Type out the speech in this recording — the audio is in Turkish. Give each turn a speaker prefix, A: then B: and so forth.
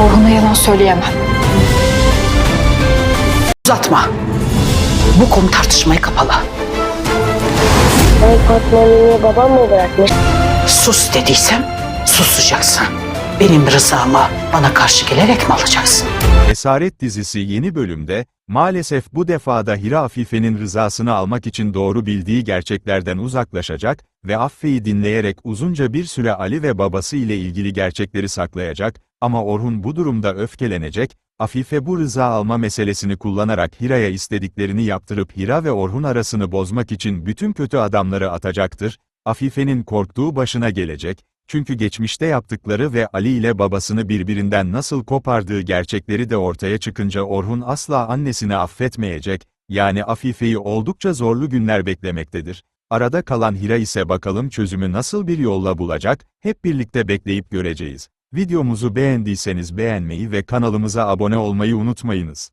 A: Orhun'a yalan söyleyemem.
B: Uzatma. Bu konu tartışmaya kapalı.
C: Ben Fatma'yı babam mı bırakmış?
B: Sus dediysem susacaksın. Benim rızamı bana karşı gelerek mi alacaksın?
D: Esaret dizisi yeni bölümde, maalesef bu defada Hira Afife'nin rızasını almak için doğru bildiği gerçeklerden uzaklaşacak ve Affe'yi dinleyerek uzunca bir süre Ali ve babası ile ilgili gerçekleri saklayacak ama Orhun bu durumda öfkelenecek, Afife bu rıza alma meselesini kullanarak Hira'ya istediklerini yaptırıp Hira ve Orhun arasını bozmak için bütün kötü adamları atacaktır, Afife'nin korktuğu başına gelecek, çünkü geçmişte yaptıkları ve Ali ile babasını birbirinden nasıl kopardığı gerçekleri de ortaya çıkınca Orhun asla annesini affetmeyecek, yani Afife'yi oldukça zorlu günler beklemektedir. Arada kalan Hira ise bakalım çözümü nasıl bir yolla bulacak, hep birlikte bekleyip göreceğiz. Videomuzu beğendiyseniz beğenmeyi ve kanalımıza abone olmayı unutmayınız.